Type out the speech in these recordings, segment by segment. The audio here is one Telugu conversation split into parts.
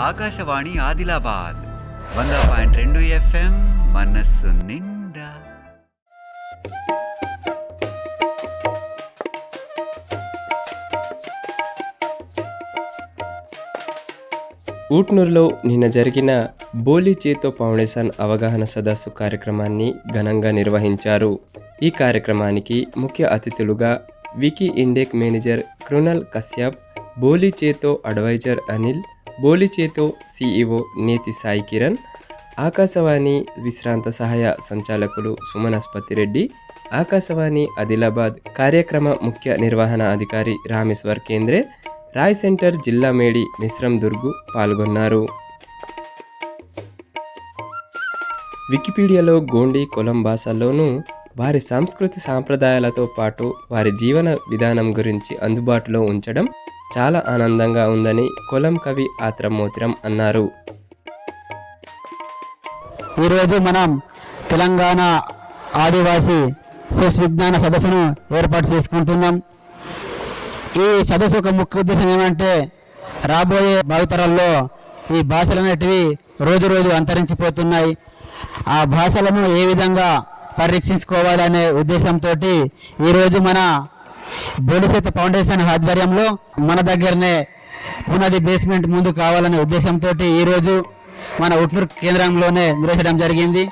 ఆకాశవాణి ఆదిలాబాద్ వంద పాయింట్ రెండు ఎఫ్ఎం మనస్సు నిండా. ఊట్నూరులో నిన్న జరిగిన బోలి చేతో ఫౌండేషన్ అవగాహన సదస్సు కార్యక్రమాన్ని ఘనంగా నిర్వహించారు. ఈ కార్యక్రమానికి ముఖ్య అతిథులుగా Wiki Index manager Krunal Kashyap బోలి చేతో అడ్వైజర్ అనిల్ బోలిచేతో సీఈఓ సిఇఓ నేతి సాయి కిరణ్ ఆకాశవాణి విశ్రాంత సహాయ సంచాలకులు సుమనస్పతి రెడ్డి ఆకాశవాణి ఆదిలాబాద్ కార్యక్రమ ముఖ్య నిర్వహణ అధికారి రామేశ్వర్ కేంద్రే రాయ్ సెంటర్ జిల్లా మేడి మిశ్రం దుర్గు పాల్గొన్నారు. వికీపీడియాలో గోండి కొలం భాషల్లోనూ వారి సంస్కృతి సాంప్రదాయాలతో పాటు వారి జీవన విధానం గురించి అందుబాటులో ఉంచడం చాలా ఆనందంగా ఉందని కొలం కవి ఆత్రమోతిరం అన్నారు. ఈరోజు మనం తెలంగాణ ఆదివాసీ శిశు విజ్ఞాన సదస్సును ఏర్పాటు చేసుకుంటున్నాం. ఈ సదస్సు ఒక ముఖ్య ఉద్దేశం ఏమంటే రాబోయే భావితరాల్లో ఈ భాషలు అనేటివి రోజు రోజు అంతరించిపోతున్నాయి. ఆ భాషలను ఏ విధంగా పరిరక్షించుకోవాలనే ఉద్దేశంతో ఈరోజు మన బోలిసేత ఫౌండేషన్ ఆధ్వర్యంలో మన దగ్గరనే పునాది బేస్మెంట్ ముందు కావాలనే ఉద్దేశంతో ఈరోజు మన ఉట్నూరు కేంద్రంలోనే నిర్వహించడం జరిగింది.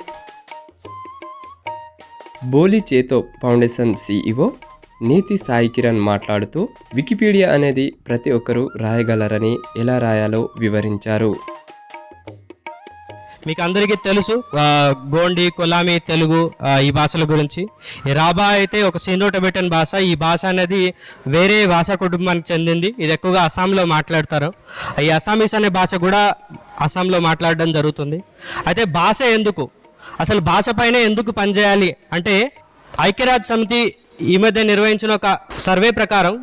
బోలి చేతో ఫౌండేషన్ సిఇఓ నీతి సాయి కిరణ్ మాట్లాడుతూ వికీపీడియా అనేది ప్రతి ఒక్కరూ రాయగలరని ఎలా రాయాలో వివరించారు. మీకు అందరికీ తెలుసు గోండి కొలామి తెలుగు ఈ భాషల గురించి. రాబా అయితే ఒక సిండో టెబెటన్ భాష. ఈ భాష అనేది వేరే భాషా కుటుంబానికి చెందింది. ఇది ఎక్కువగా అస్సాంలో మాట్లాడతారు. ఈ అస్సామీస్ అనే భాష కూడా అస్సాంలో మాట్లాడడం జరుగుతుంది. అయితే భాష ఎందుకు? అసలు భాష పైన ఎందుకు పనిచేయాలి? అంటే ఐక్యరాజ్య సమితి ఈ మధ్య నిర్వహించిన ఒక సర్వే ప్రకారం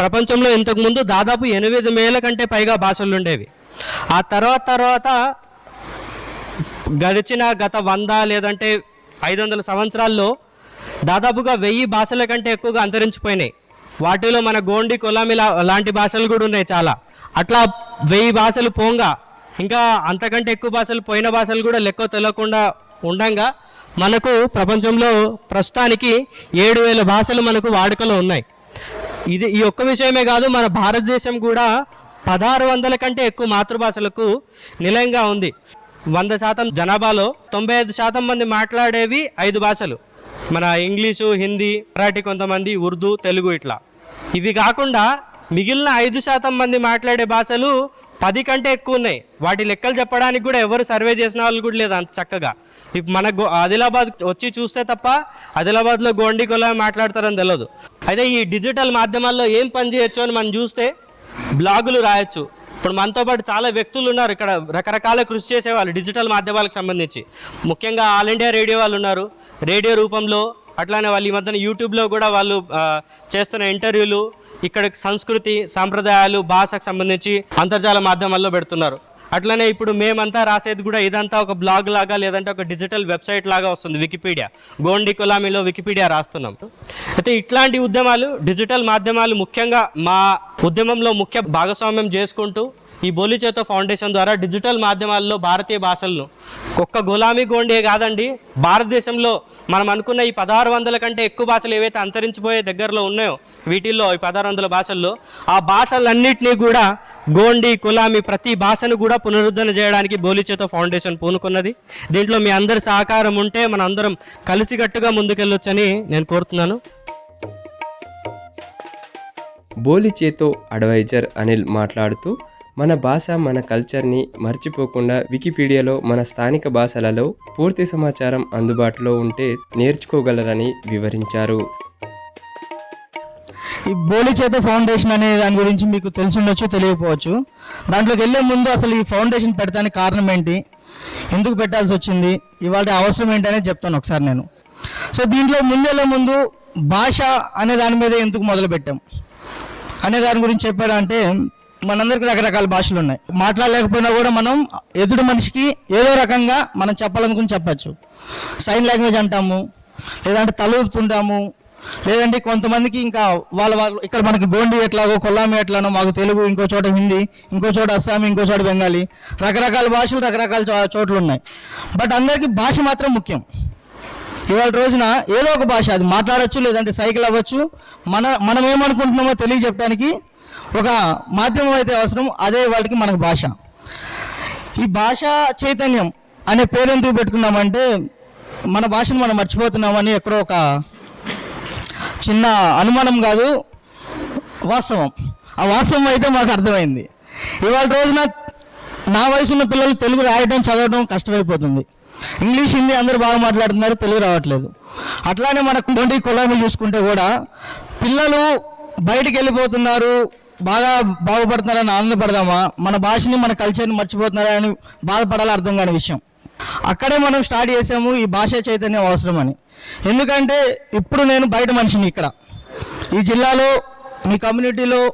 ప్రపంచంలో ఇంతకుముందు దాదాపు ఎనిమిది వేల కంటే పైగా భాషలు ఉండేవి. ఆ తర్వాత తర్వాత గడిచిన గత వంద లేదంటే ఐదు వందల సంవత్సరాల్లో దాదాపుగా వెయ్యి భాషల కంటే ఎక్కువగా అంతరించిపోయినాయి. వాటిలో మన గోండి కొలామి లాంటి భాషలు కూడా ఉన్నాయి చాలా. అట్లా వెయ్యి భాషలు పోంగా ఇంకా అంతకంటే ఎక్కువ భాషలు పోయిన భాషలు కూడా లెక్క తెలియకుండా ఉండంగా మనకు ప్రపంచంలో ప్రస్తుతానికి ఏడు వేల భాషలు మనకు వాడుకలో ఉన్నాయి. ఇది ఈ ఒక్క విషయమే కాదు మన భారతదేశం కూడా పదహారు వందల కంటే ఎక్కువ మాతృభాషలకు నిలయంగా ఉంది. వంద శాతం జనాభాలో తొంభై ఐదు శాతం మంది మాట్లాడేవి ఐదు భాషలు. మన ఇంగ్లీషు హిందీ మరాఠీ కొంతమంది ఉర్దూ తెలుగు ఇట్లా. ఇవి కాకుండా మిగిలిన ఐదు శాతం మంది మాట్లాడే భాషలు పది కంటే ఎక్కువ ఉన్నాయి. వాటి లెక్కలు చెప్పడానికి కూడా ఎవరు సర్వే చేసిన వాళ్ళు కూడా లేదు అంత చక్కగా. ఇప్పుడు మన గో ఆదిలాబాద్ వచ్చి చూస్తే తప్ప ఆదిలాబాద్లో గోండికొల మాట్లాడతారని తెలియదు అయితే ఈ డిజిటల్ మాధ్యమాల్లో ఏం పని చేయొచ్చు అని మనం చూస్తే బ్లాగులు రాయొచ్చు. ఇప్పుడు మనతో పాటు చాలా వ్యక్తులు ఉన్నారు ఇక్కడ రకరకాల కృషి చేసేవాళ్ళు డిజిటల్ మాధ్యమాలకు సంబంధించి. ముఖ్యంగా ఆల్ ఇండియా రేడియో వాళ్ళు ఉన్నారు. రేడియో రూపంలో అట్లానే వాళ్ళు ఈ మధ్యన యూట్యూబ్లో కూడా వాళ్ళు చేస్తున్న ఇంటర్వ్యూలు ఇక్కడ సంస్కృతి సాంప్రదాయాలు భాషకు సంబంధించి అంతర్జాల మాధ్యమాల్లో పెడుతున్నారు. అట్లనే ఇప్పుడు మేమంతా రాసేది కూడా ఇదంతా ఒక బ్లాగ్ లాగా లేదంటే ఒక డిజిటల్ వెబ్సైట్ లాగా వస్తుంది వికీపీడియా. గోండి కొలామిలో వికీపీడియా రాస్తున్నాం. అయితే ఇట్లాంటి ఉద్యమాలు డిజిటల్ మాధ్యమాలు ముఖ్యంగా మా ఉద్యమంలో ముఖ్య భాగస్వామ్యం చేసుకుంటూ ఈ బోలిచేత ఫౌండేషన్ ద్వారా డిజిటల్ మాధ్యమాల్లో భారతీయ భాషలను. ఒక్క గులామీ గోండే కాదండి భారతదేశంలో మనం అనుకున్న ఈ పదహారు వందల కంటే ఎక్కువ భాషలు ఏవైతే అంతరించిపోయే దగ్గరలో ఉన్నాయో వీటిల్లో ఈ పదహారు వందల భాషల్లో ఆ భాషలన్నింటినీ కూడా గోండి కులామి ప్రతి భాషను కూడా పునరుద్ధరణ చేయడానికి బోలిచేతో ఫౌండేషన్ పూనుకున్నది. దీంట్లో మీ అందరి సహకారం ఉంటే మన అందరం కలిసికట్టుగా ముందుకెళ్ళొచ్చని నేను కోరుతున్నాను. బోలిచేతో అడ్వైజర్ అనిల్ మాట్లాడుతూ మన భాష మన కల్చర్ని మర్చిపోకుండా వికీపీడియాలో మన స్థానిక భాషలలో పూర్తి సమాచారం అందుబాటులో ఉంటే నేర్చుకోగలరని వివరించారు. ఈ బోలి చేత ఫౌండేషన్ అనే దాని గురించి మీకు తెలిసి ఉండొచ్చు తెలియకపోవచ్చు. దాంట్లోకి వెళ్ళే ముందు అసలు ఈ ఫౌండేషన్ పెడతానికి కారణం ఏంటి? ఎందుకు పెట్టాల్సి వచ్చింది? ఇవాళ అవసరం ఏంటి చెప్తాను ఒకసారి నేను. సో దీంట్లో ముందెళ్ళే ముందు భాష అనే దాని మీద ఎందుకు మొదలు పెట్టాం అనే దాని గురించి చెప్పాడంటే మనందరికీ రకరకాల భాషలు ఉన్నాయి. మాట్లాడలేకపోయినా కూడా మనం ఎదుటి మనిషికి ఏదో రకంగా మనం చెప్పాలనుకుని చెప్పచ్చు. సైన్ లాంగ్వేజ్ అంటాము లేదంటే తలుపుతుంటాము లేదంటే కొంతమందికి ఇంకా వాళ్ళ వాళ్ళు ఇక్కడ మనకి గోండి ఎట్లాగో కొల్లామి ఎట్లానో మాకు తెలుగు ఇంకో చోట హిందీ ఇంకో చోట అస్సామీ ఇంకో చోట బెంగాలీ రకరకాల భాషలు రకరకాల చో- చోట్లు ఉన్నాయి. బట్ అందరికీ భాష మాత్రం ముఖ్యం. ఇవాళ రోజున ఏదో ఒక భాష అది మాట్లాడచ్చు లేదంటే సైకిల్ అవ్వచ్చు. మన మనం ఏమనుకుంటున్నామో తెలియజెప్పడానికి ఒక మాధ్యమం అయితే అవసరం అదే వాటికి మనకు భాష. ఈ భాష చైతన్యం అనే పేరు ఎందుకు పెట్టుకున్నామంటే మన భాషను మనం మర్చిపోతున్నామని ఎక్కడో ఒక చిన్న అనుమానం కాదు వాస్తవం. ఆ వాస్తవం అయితే మాకు అర్థమైంది. ఇవాళ రోజున నా వయసు ఉన్న పిల్లలు తెలుగు రాయడం చదవడం కష్టమైపోతుంది. ఇంగ్లీష్ హిందీ అందరూ బాగా మాట్లాడుతున్నారు తెలుగు రావట్లేదు. అట్లానే మన కొండి కులామి చూసుకుంటే కూడా పిల్లలు బయటికి వెళ్ళిపోతున్నారు బాగా బాగుపడుతున్నారని ఆనందపడదామా? మన భాషని మన కల్చర్ని మర్చిపోతున్నారా అని బాధపడాలి అర్థం కాని విషయం. అక్కడే మనం స్టార్ట్ చేసాము ఈ భాష చైతన్యం అవసరం అని. ఎందుకంటే ఇప్పుడు నేను బయట మనిషిని ఇక్కడ. ఈ జిల్లాలో మీ కమ్యూనిటీలో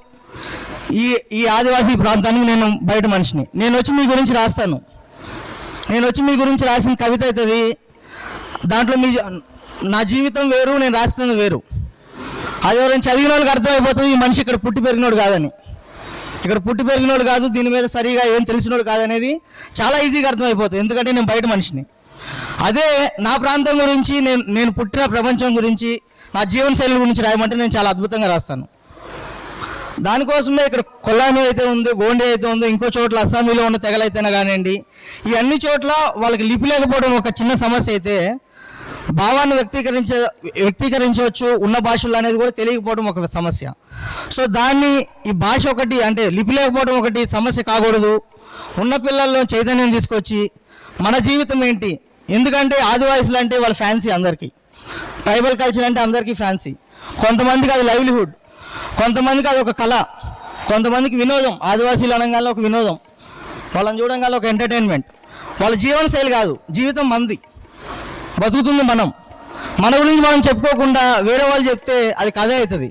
ఈ ఈ ఆదివాసీ ప్రాంతానికి నేను బయట మనిషిని. నేను వచ్చి మీ గురించి రాస్తాను. నేను వచ్చి మీ గురించి రాసిన కవిత అవుతుంది. దాంట్లో మీ నా జీవితం వేరు నేను రాస్తున్నది వేరు. అది ఎవరైనా చదివిన వాళ్ళకి అర్థమైపోతుంది ఈ మనిషి ఇక్కడ పుట్టి పెరిగినోడు కాదని. ఇక్కడ పుట్టి పెరిగినోడు కాదు దీని మీద సరిగా ఏం తెలిసినోడు కాదనేది చాలా ఈజీగా అర్థమైపోతుంది. ఎందుకంటే నేను బయట మనిషిని. అదే నా ప్రాంతం గురించి నేను నేను పుట్టిన ప్రపంచం గురించి నా జీవనశైలి గురించి రాయమంటే నేను చాలా అద్భుతంగా రాస్తాను. దానికోసమే ఇక్కడ కొల్లామి అయితే ఉంది గోండి అయితే ఉంది ఇంకో చోట్ల అస్సామీలో ఉన్న తెగలైతేనే కానివ్వండి ఈ అన్ని చోట్ల వాళ్ళకి లిపి లేకపోవడం ఒక చిన్న సమస్య అయితే భావాన్ని వ్యక్తీకరించే వ్యక్తీకరించవచ్చు. ఉన్న భాషలు అనేది కూడా తెలియకపోవడం ఒక సమస్య. సో దాన్ని ఈ భాష ఒకటి అంటే లిపి లేకపోవడం ఒకటి సమస్య కాకూడదు. ఉన్న పిల్లల్లో చైతన్యం తీసుకొచ్చి మన జీవితం ఏంటి? ఎందుకంటే ఆదివాసులు అంటే వాళ్ళ ఫ్యాన్సీ అందరికీ. ట్రైబల్ కల్చర్ అంటే అందరికీ ఫ్యాన్సీ. కొంతమందికి అది లైవ్లీహుడ్. కొంతమందికి అది ఒక కళ. కొంతమందికి వినోదం. ఆదివాసీలు అనగానే ఒక వినోదం. వాళ్ళని చూడంగానే ఒక ఎంటర్టైన్మెంట్. వాళ్ళ జీవన శైలి కాదు. జీవితం మంది. బతుకుతుంది మనం. మన గురించి మనం చెప్పుకోకుండా వేరే వాళ్ళు చెప్తే అది కథ అవుతుంది.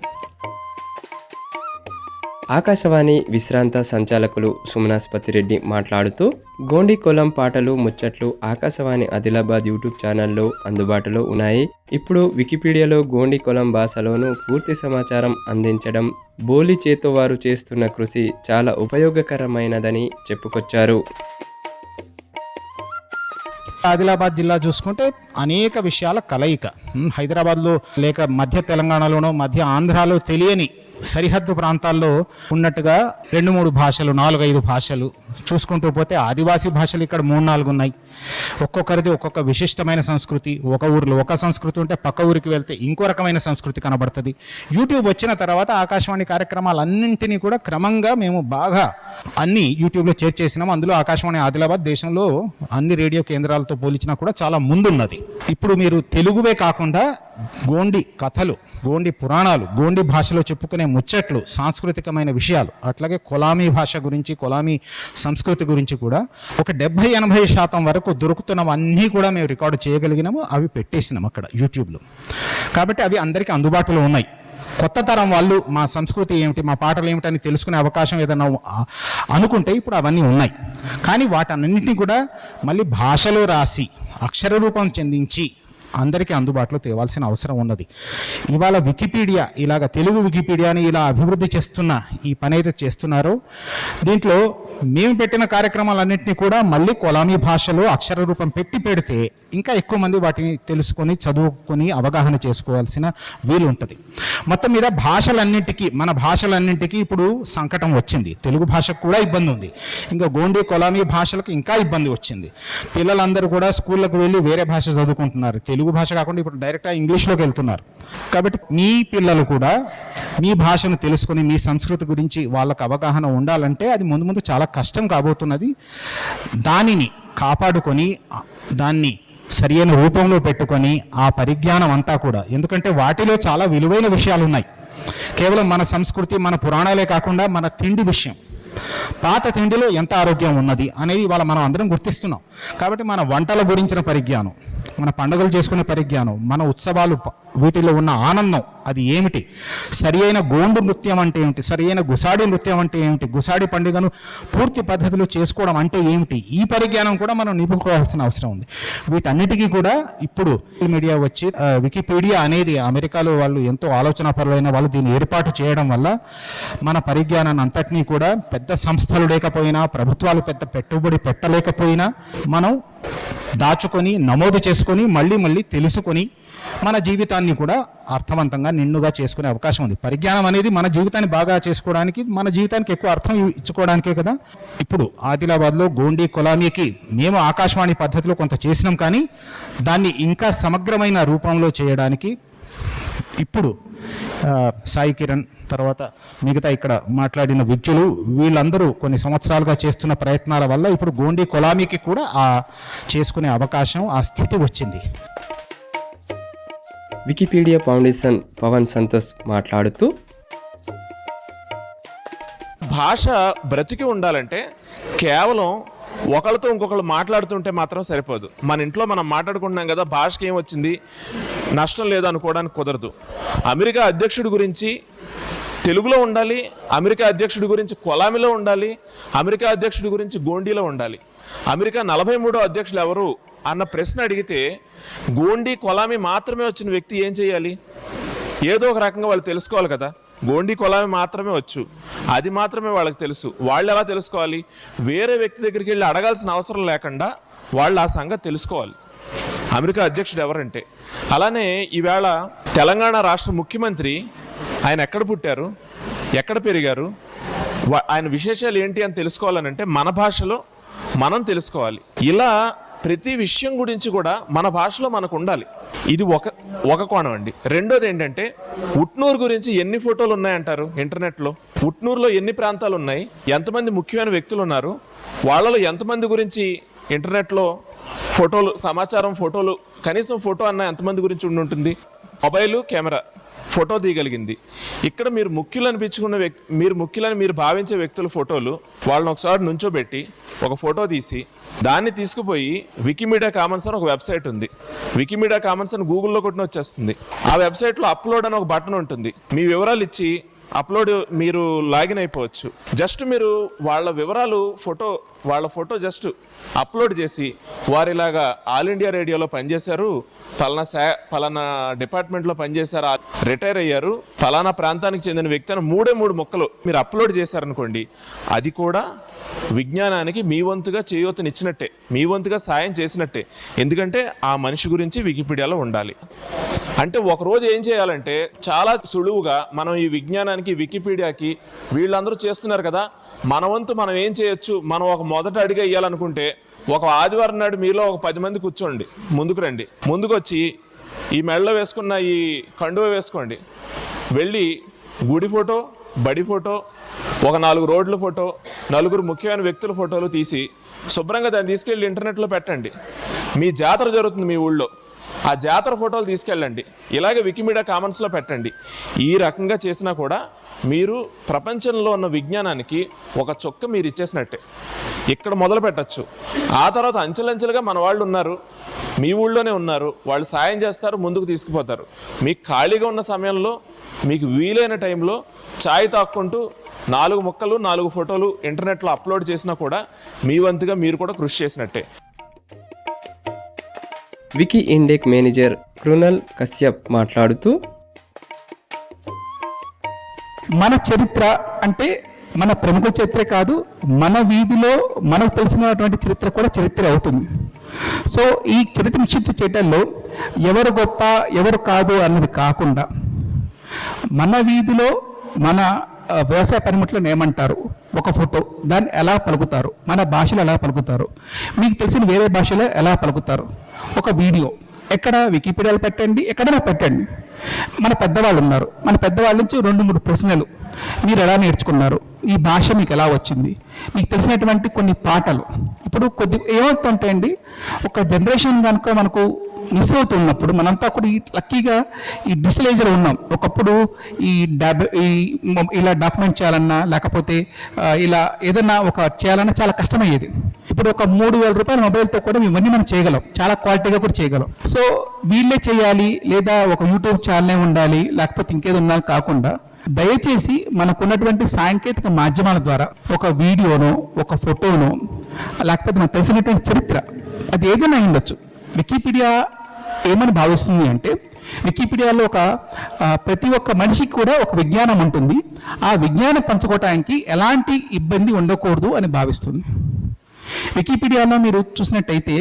ఆకాశవాణి విశ్రాంత సంచాలకులు సుమనాస్పతి రెడ్డి మాట్లాడుతూ గోండికొలం పాటలు ముచ్చట్లు ఆకాశవాణి ఆదిలాబాద్ యూట్యూబ్ ఛానల్లో అందుబాటులో ఉన్నాయి. ఇప్పుడు వికీపీడియాలో గోండికొలం భాషలోనూ పూర్తి సమాచారం అందించడం బోలి చేతో వారు చేస్తున్న కృషి చాలా ఉపయోగకరమైనదని చెప్పుకొచ్చారు. ఆదిలాబాద్ జిల్లా చూసుకుంటే అనేక విషయాల కలయిక. హైదరాబాద్లో లేక మధ్య తెలంగాణలోనో మధ్య ఆంధ్రాలో తెలియని సరిహద్దు ప్రాంతాల్లో ఉన్నట్టుగా రెండు మూడు భాషలు నాలుగైదు భాషలు చూసుకుంటూ పోతే ఆదివాసీ భాషలు ఇక్కడ మూడు నాలుగు ఉన్నాయి. ఒక్కొక్కరిది ఒక్కొక్క విశిష్టమైన సంస్కృతి. ఒక ఊరిలో ఒక సంస్కృతి ఉంటే పక్క ఊరికి వెళ్తే ఇంకో రకమైన సంస్కృతి కనబడుతుంది. యూట్యూబ్ వచ్చిన తర్వాత ఆకాశవాణి కార్యక్రమాలన్నింటినీ కూడా క్రమంగా మేము బాగా అన్ని యూట్యూబ్లో చేర్చేసినాము అందులో ఆకాశవాణి ఆదిలాబాద్ దేశంలో అన్ని రేడియో కేంద్రాలతో పోల్చినా కూడా చాలా ముందున్నది. ఇప్పుడు మీరు తెలుగువే కాకుండా గోండి కథలు గోండి పురాణాలు గోండి భాషలో చెప్పుకునే ముచ్చట్లు సాంస్కృతికమైన విషయాలు అట్లాగే కొలామీ భాష గురించి కొలామీ సంస్కృతి గురించి కూడా ఒక డెబ్బై ఎనభై శాతం వరకు దొరుకుతున్నవన్నీ కూడా మేము రికార్డు చేయగలిగినాము అవి పెట్టేసినాం అక్కడ యూట్యూబ్లో. కాబట్టి అవి అందరికీ అందుబాటులో ఉన్నాయి. కొత్త తరం వాళ్ళు మా సంస్కృతి ఏమిటి మా పాటలు ఏమిటని తెలుసుకునే అవకాశం ఏదైనా అనుకుంటే ఇప్పుడు అవన్నీ ఉన్నాయి. కానీ వాటన్నింటినీ కూడా మళ్ళీ భాషలో రాసి అక్షర రూపం చెందించి అందరికీ అందుబాటులో తేవాల్సిన అవసరం ఉన్నది. ఇవాళ వికీపీడియా ఇలాగ తెలుగు వికీపీడియాని ఇలా అభివృద్ధి చేస్తున్న ఈ పని అయితే చేస్తున్నారో దీంట్లో మేము పెట్టిన కార్యక్రమాలన్నింటినీ కూడా మళ్ళీ కొలామీ భాషలో అక్షర రూపం పెట్టి పెడితే ఇంకా ఎక్కువ మంది వాటిని తెలుసుకొని చదువుకొని అవగాహన చేసుకోవాల్సిన వీలు ఉంటుంది. మొత్తం మీద భాషలన్నింటికీ మన భాషలన్నింటికీ ఇప్పుడు సంకటం వచ్చింది. తెలుగు భాషకు కూడా ఇబ్బంది ఉంది. ఇంకా గోండి కొలామీ భాషలకు ఇంకా ఇబ్బంది వచ్చింది. పిల్లలందరూ కూడా స్కూళ్ళకు వెళ్ళి వేరే భాష చదువుకుంటున్నారు. తెలుగు భాష కాకుండా ఇప్పుడు డైరెక్ట్గా ఇంగ్లీష్లోకి వెళ్తున్నారు. కాబట్టి మీ పిల్లలు కూడా మీ భాషను తెలుసుకొని మీ సంస్కృతి గురించి వాళ్ళకు అవగాహన ఉండాలంటే అది ముందు ముందు చాలా కష్టం కాబోతున్నది. దానిని కాపాడుకొని దాన్ని సరియైన రూపంలో పెట్టుకొని ఆ పరిజ్ఞానం అంతా కూడా ఎందుకంటే వాటిలో చాలా విలువైన విషయాలు ఉన్నాయి కేవలం మన సంస్కృతి మన పురాణాలే కాకుండా మన తిండి విషయం. పాత తిండిలో ఎంత ఆరోగ్యం ఉన్నది అనేది ఇవాళ మనం అందరం గుర్తిస్తున్నాం. కాబట్టి మన వంటల గురించిన పరిజ్ఞానం మన పండుగలు చేసుకునే పరిజ్ఞానం మన ఉత్సవాలు వీటిలో ఉన్న ఆనందం అది ఏమిటి? సరి అయిన గోండు నృత్యం అంటే ఏమిటి? సరి అయిన గుసాడి నృత్యం అంటే ఏమిటి? గుసాడి పండుగను పూర్తి పద్ధతిలో చేసుకోవడం అంటే ఏమిటి? ఈ పరిజ్ఞానం కూడా మనం నిపుకోవాల్సిన అవసరం ఉంది. వీటన్నిటికీ కూడా ఇప్పుడు మీడియా వచ్చి వికీపీడియా అనేది అమెరికాలో వాళ్ళు ఎంతో ఆలోచనాపరులైన వాళ్ళు దీన్ని ఏర్పాటు చేయడం వల్ల మన పరిజ్ఞానాన్ని అంతటినీ కూడా పెద్ద సంస్థలు లేకపోయినా ప్రభుత్వాలు పెద్ద పెట్టుబడి పెట్టలేకపోయినా మనం దాచుకొని నమోదు చేసుకొని మళ్ళీ మళ్ళీ తెలుసుకొని మన జీవితాన్ని కూడా అర్థవంతంగా నిండుగా చేసుకునే అవకాశం ఉంది. పరిజ్ఞానం అనేది మన జీవితాన్ని బాగా చేసుకోవడానికి మన జీవితానికి ఎక్కువ అర్థం ఇచ్చుకోవడానికే కదా. ఇప్పుడు ఆదిలాబాద్లో గోండి కొలామీకి మేము ఆకాశవాణి పద్ధతిలో కొంత చేసినాం కానీ దాన్ని ఇంకా సమగ్రమైన రూపంలో చేయడానికి ఇప్పుడు సాయి కిరణ్ తర్వాత మిగతా ఇక్కడ మాట్లాడిన విద్యులు వీళ్ళందరూ కొన్ని సంవత్సరాలుగా చేస్తున్న ప్రయత్నాల వల్ల ఇప్పుడు గోండి కొలామీకి కూడా ఆ చేసుకునే అవకాశం ఆ స్థితి వచ్చింది. వికీపీడియా ఫౌండేషన్ పవన్ సంతోష్ మాట్లాడుతూ భాష బ్రతికి ఉండాలంటే కేవలం ఒకళ్ళతో ఇంకొకళ్ళు మాట్లాడుతుంటే మాత్రం సరిపోదు. మన ఇంట్లో మనం మాట్లాడుకుంటున్నాం కదా భాషకి ఏం వచ్చింది? నష్టం లేదు అనుకోవడానికి కుదరదు. అమెరికా అధ్యక్షుడి గురించి తెలుగులో ఉండాలి అమెరికా అధ్యక్షుడి గురించి కొలామిలో ఉండాలి అమెరికా అధ్యక్షుడి గురించి గోండీలో ఉండాలి. అమెరికా నలభై మూడో అధ్యక్షులు ఎవరు? అన్న ప్రశ్న అడిగితే గోండి కొలామి మాత్రమే వచ్చిన వ్యక్తి ఏం చేయాలి? ఏదో ఒక రకంగా వాళ్ళు తెలుసుకోవాలి కదా. గోండి కొలామి మాత్రమే వచ్చు. అది మాత్రమే వాళ్ళకి తెలుసు. వాళ్ళు ఎలా తెలుసుకోవాలి? వేరే వ్యక్తి దగ్గరికి వెళ్ళి అడగాల్సిన అవసరం లేకుండా వాళ్ళు ఆ సంగతి తెలుసుకోవాలి. అమెరికా అధ్యక్షుడు ఎవరంటే అలానే ఈవేళ తెలంగాణ రాష్ట్ర ముఖ్యమంత్రి ఆయన ఎక్కడ పుట్టారు? ఎక్కడ పెరిగారు? ఆయన విశేషాలు ఏంటి అని తెలుసుకోవాలనంటే మన భాషలో మనం తెలుసుకోవాలి. ఇలా ప్రతి విషయం గురించి కూడా మన భాషలో మనకు ఉండాలి. ఇది ఒక ఒక కోణం అండి. రెండోది ఏంటంటే ఉట్నూరు గురించి ఎన్ని ఫోటోలు ఉన్నాయంటారు ఇంటర్నెట్లో? ఉట్నూరులో ఎన్ని ప్రాంతాలు ఉన్నాయి? ఎంతమంది ముఖ్యమైన వ్యక్తులు ఉన్నారు? వాళ్ళలో ఎంతమంది గురించి ఇంటర్నెట్లో ఫోటోలు సమాచారం ఫోటోలు కనీసం ఫోటో అన్న ఎంతమంది గురించి ఉండి ఉంటుంది? Mobile camera. ఫోటో తీయగలిగింది. ఇక్కడ మీరు ముఖ్యులు అనిపించుకున్న వ్యక్తి మీరు ముఖ్యులని మీరు భావించే వ్యక్తుల ఫోటోలు వాళ్ళని ఒకసారి నుంచోబెట్టి ఒక ఫోటో తీసి దాన్ని తీసుకుపోయి వికీమీడియా కామన్స్ అని ఒక వెబ్సైట్ ఉంది. వికీమీడియా కామన్స్ అని గూగుల్లో కొట్టిన వచ్చేస్తుంది ఆ వెబ్సైట్లో అప్లోడ్ అని ఒక బటన్ ఉంటుంది. మీ వివరాలు ఇచ్చి అప్లోడ్ మీరు లాగిన్ అయిపోవచ్చు. జస్ట్ మీరు వాళ్ళ వివరాలు ఫోటో వాళ్ళ ఫోటో జస్ట్ అప్లోడ్ చేసి వారిలాగా ఆల్ ఇండియా రేడియోలో పనిచేశారు పలానా శా ఫలానా డిపార్ట్మెంట్లో పనిచేశారు రిటైర్ అయ్యారు ఫలానా ప్రాంతానికి చెందిన వ్యక్తి అని మూడే మూడు మొక్కలు మీరు అప్లోడ్ చేశారనుకోండి అది కూడా విజ్ఞానానికి మీ వంతుగా చేయవతనిచ్చినట్టే మీ వంతుగా సాయం చేసినట్టే. ఎందుకంటే ఆ మనిషి గురించి వికీపీడియాలో ఉండాలి. అంటే ఒకరోజు ఏం చేయాలంటే చాలా సులువుగా మనం ఈ చేయడానికి వికీపీడియాకి వీళ్ళందరూ చేస్తున్నారు కదా. మన వంతు మనం ఏం చేయొచ్చు? మనం ఒక మొదట అడిగి వేయాలనుకుంటే ఒక ఆదివారం నాడు మీలో ఒక పది మంది కూర్చోండి. ముందుకు రండి. ముందుకు వచ్చి ఈ మెడలో వేసుకున్న ఈ కండువ వేసుకోండి. వెళ్ళి గుడి ఫోటో బడి ఫోటో ఒక నాలుగు రోడ్ల ఫోటో నలుగురు ముఖ్యమైన వ్యక్తుల ఫోటోలు తీసి శుభ్రంగా దాన్ని తీసుకెళ్ళి ఇంటర్నెట్లో పెట్టండి. మీ జాతర జరుగుతుంది మీ ఊళ్ళో. ఆ జాతర ఫోటోలు తీసుకెళ్ళండి. ఇలాగే వికీమీడియా కామన్స్లో పెట్టండి. ఈ రకంగా చేసినా కూడా మీరు ప్రపంచంలో ఉన్న విజ్ఞానానికి ఒక చొక్క మీరు ఇచ్చేసినట్టే. ఇక్కడ మొదలు పెట్టచ్చు. ఆ తర్వాత అంచెలంచెలుగా మన వాళ్ళు ఉన్నారు. మీ ఊళ్ళోనే ఉన్నారు. వాళ్ళు సాయం చేస్తారు ముందుకు తీసుకుపోతారు. మీకు ఖాళీగా ఉన్న సమయంలో మీకు వీలైన టైంలో ఛాయ్ తాక్కుంటూ నాలుగు ముక్కలు నాలుగు ఫోటోలు ఇంటర్నెట్లో అప్లోడ్ చేసినా కూడా మీ వంతుగా మీరు కూడా కృషి చేసినట్టే. Wiki Index manager Krunal Kashyap మాట్లాడుతూ మన చరిత్ర అంటే మన ప్రముఖ చరిత్ర కాదు మన వీధిలో మనకు తెలిసినటువంటి చరిత్ర కూడా చరిత్ర అవుతుంది. సో ఈ చరిత్ర నిశ్చిత చేయడంలో ఎవరు గొప్ప ఎవరు కాదు అన్నది కాకుండా మన వీధిలో మన వ్యవసాయ పనిముట్లను ఏమంటారు? ఒక ఫోటో దాన్ని ఎలా పలుకుతారు? మన భాషలో ఎలా పలుకుతారు? మీకు తెలిసిన వేరే భాషలో ఎలా పలుకుతారు? ఒక వీడియో. ఎక్కడ వికీపీడియాలో పెట్టండి ఎక్కడైనా పెట్టండి. మన పెద్దవాళ్ళు ఉన్నారు. మన పెద్దవాళ్ళ నుంచి రెండు మూడు ప్రశ్నలు. మీరు ఎలా నేర్చుకున్నారు? ఈ భాష మీకు ఎలా వచ్చింది? మీకు తెలిసినటువంటి కొన్ని పాటలు. ఇప్పుడు కొద్ది ఏమవుతుంటాయండి? ఒక జనరేషన్ కనుక మనకు మిస్ అవుతున్నప్పుడు మనంతా కూడా ఈ లక్కీగా ఈ డిజిటల్ ఏజ్లో ఉన్నాం. ఒకప్పుడు ఈ డాబ్ ఈ ఇలా డాక్యుమెంట్ చేయాలన్నా లేకపోతే ఇలా ఏదన్నా ఒక చేయాలన్నా చాలా కష్టమయ్యేది. ఇప్పుడు ఒక మూడు వేల రూపాయల మొబైల్తో కూడా ఇవన్నీ మనం చేయగలం. చాలా క్వాలిటీగా కూడా చేయగలం. సో వీళ్ళే చేయాలి లేదా ఒక యూట్యూబ్ ఛానలే ఉండాలి లేకపోతే ఇంకేదో ఉండాలి కాకుండా దయచేసి మనకున్నటువంటి సాంకేతిక మాధ్యమాల ద్వారా ఒక వీడియోనో ఒక ఫోటోనో లేకపోతే మనకు తెలిసినటువంటి చరిత్ర అది ఏదైనా ఉండొచ్చు. వికీపీడియా ఏమని భావిస్తుంది అంటే వికీపీడియాలో ఒక ప్రతి ఒక్క మనిషికి కూడా ఒక విజ్ఞానం ఉంటుంది. ఆ విజ్ఞానం పంచుకోవటానికి ఎలాంటి ఇబ్బంది ఉండకూడదు అని భావిస్తుంది. వికీపీడియాలో మీరు చూసినట్టయితే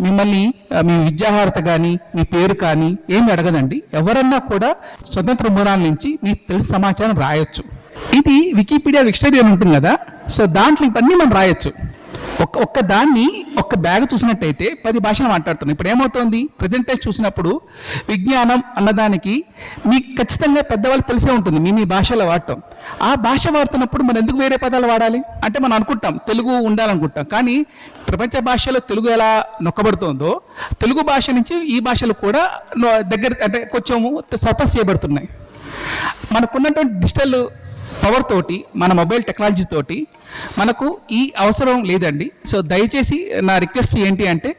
మిమ్మల్ని మీ విద్యాహారత కానీ మీ పేరు కానీ ఏమి అడగదండి. ఎవరన్నా కూడా స్వతంత్ర మూలాల నుంచి మీకు తెలిసి సమాచారం రాయొచ్చు. ఇది వికీపీడియా విక్షనరీ అని ఉంటుంది కదా. సో దాంట్లో ఇవన్నీ మనం రాయొచ్చు. ఒక్క ఒక్క దాన్ని ఒక్క బ్యాగ్ చూసినట్టయితే పది భాషలు మాట్లాడుతున్నాం ఇప్పుడు ఏమవుతోంది? ప్రజెంటేజ్ చూసినప్పుడు విజ్ఞానం అన్నదానికి మీకు ఖచ్చితంగా పెద్దవాళ్ళు తెలిసే ఉంటుంది మీ మీ భాషలో వాడటం. ఆ భాష వాడుతున్నప్పుడు మనం ఎందుకు వేరే పదాలు వాడాలి? అంటే మనం అనుకుంటాం తెలుగు ఉండాలనుకుంటాం. కానీ ప్రపంచ భాషలో తెలుగు ఎలా నొక్కబడుతోందో తెలుగు భాష నుంచి ఈ భాషలు కూడా దగ్గర అంటే కొంచెం సర్పస్ చేయబడుతున్నాయి. మనకున్నటువంటి డిజిటల్ పవర్ తోటి మన మొబైల్ టెక్నాలజీ తోటి మనకు ఈ అవసరం లేదండి సో దయచేసి నా రిక్వెస్ట్ ఏంటి అంటే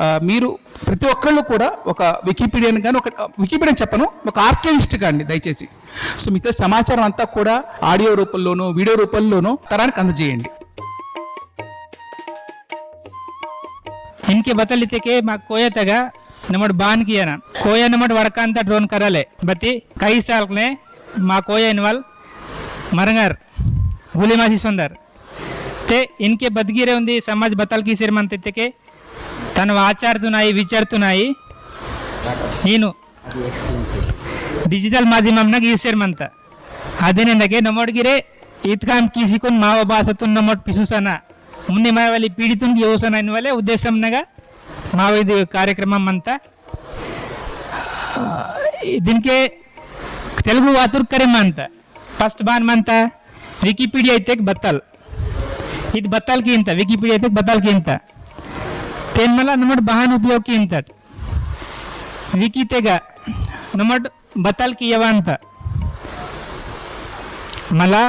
ఆ, మీరు ప్రతి ఒక్కళ్ళు కూడా ఒక వికీపీడియన్ కానీ ఒక వికీపీడియన్ చెప్పను ఒక ఆర్కివిస్ట్ కానీ దయచేసి సో మిగతా సమాచారం అంతా కూడా ఆడియో రూపంలోనూ వీడియో రూపంలోనూ తరానికి అందజేయండి इनके बतल थे के मा कोया तगा नमट बान किया ना कोया नमट वड़कांता ड्रोन करले बती कई साल ने मा कोया इनवाल मरंगार गुलेमाशी सुंदर ते इनके बदगिरे उंदी समाज బతల్కి శ్రీమంత్ ఇతకే తను ఆచారుతున్నాయి విచారుతున్నాయి నేను డిజిటల్ మాధ్యమంనాಗ ఈ శ్రీమంత ಅದೇನೆಂದಾಗೆ ನಮ್ಮೊಡ್ಗಿರೆ ಇತ್ಕಾಂ ಕೀಸಿಕೊಂಡು ಮಾವ ಬಾಸತ್ತು ನಮ್ಮೊಟ್ಟು ಪಿಸುಸನ ಮುಂದೆ ಮಾವಲ್ಲಿ ಪೀಡಿತನಿಗೆ ಯೋಸನ ಎನ್ನುವಲ್ಲೇ ಉದ್ದೇಶಂನಾಗ మావ ఇది కార్యక్రమం అంతా దీనికే తెలుగు వాతుర్కరిమ అంతా ఫస్ట్ బాన్ మంత వికీపీడియా అయితే బత్తల్ ಇದು ಬತ್ತಲ್ಕಿ ಅಂತ ವಿಕಿಪೀಡಿಯಾ ಐತೆ ಬತ್ತಲ್ಕಿ ಅಂತ ತೇನ್ ಮಲ ನಮ್ಮಡ್ ಬಹಾನ್ ಉಪಯೋಗಕ್ಕೆ ಅಂತ ವಿಕಿ ತೆಗ ನಮ್ಮಡ್ ಬತ್ತಲ್ಕಿ ಯವ ಅಂತ మళ్ళా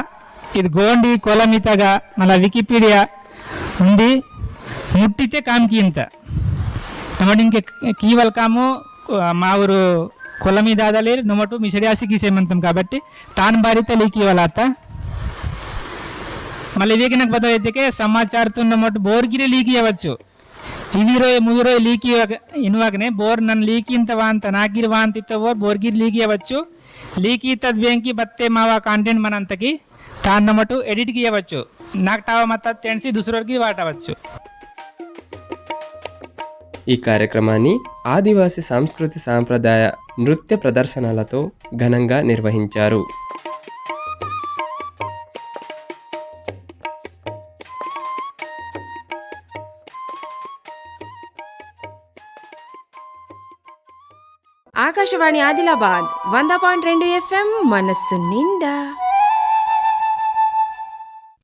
ఇది గోండి కొలమితగా మళ్ళా వికీపీడియా ఉంది ముట్టితే కామ్కి ఇంత నమ్మటి ఇంకే కీవల కాము మా ఊరు కొలమి దాదలేరు నుమటు మిషడియాసి గీసేమంతం కాబట్టి తాను భారిత లీకి అత్త మళ్ళీ ఇదే నాకు పదం అయితే సమాచారతో నమ్మటు బోర్గిరి లీక్ ఇవ్వచ్చు. ఇవి రోయ్ మూవీ రోయ్ లీక్ ఇన్వాకనే బోర్ నన్ను లీక్ ఇంత వాంత నాగిరి వాంత బోర్ బోర్గిరి లీక్ ఇవ్వచ్చు. లీక్ తద్వేంకి బత్తే మావా కాంటెంట్ మనంతకి. నమ్మటు ఎడిట్కి ఇవ్వచ్చు. నాకు టావ మత తెలిసి దుసరోకి వాటవచ్చు. ఈ కార్యక్రమాన్ని ఆదివాసి సాంస్కృతి సాంప్రదాయ నృత్య ప్రదర్శనలతో ఘనంగా నిర్వహించారు. ఆకాశవాణి ఆదిలాబాద్ వంద పాయింట్ రెండు ఎఫ్ఎం మనస్సు నిండా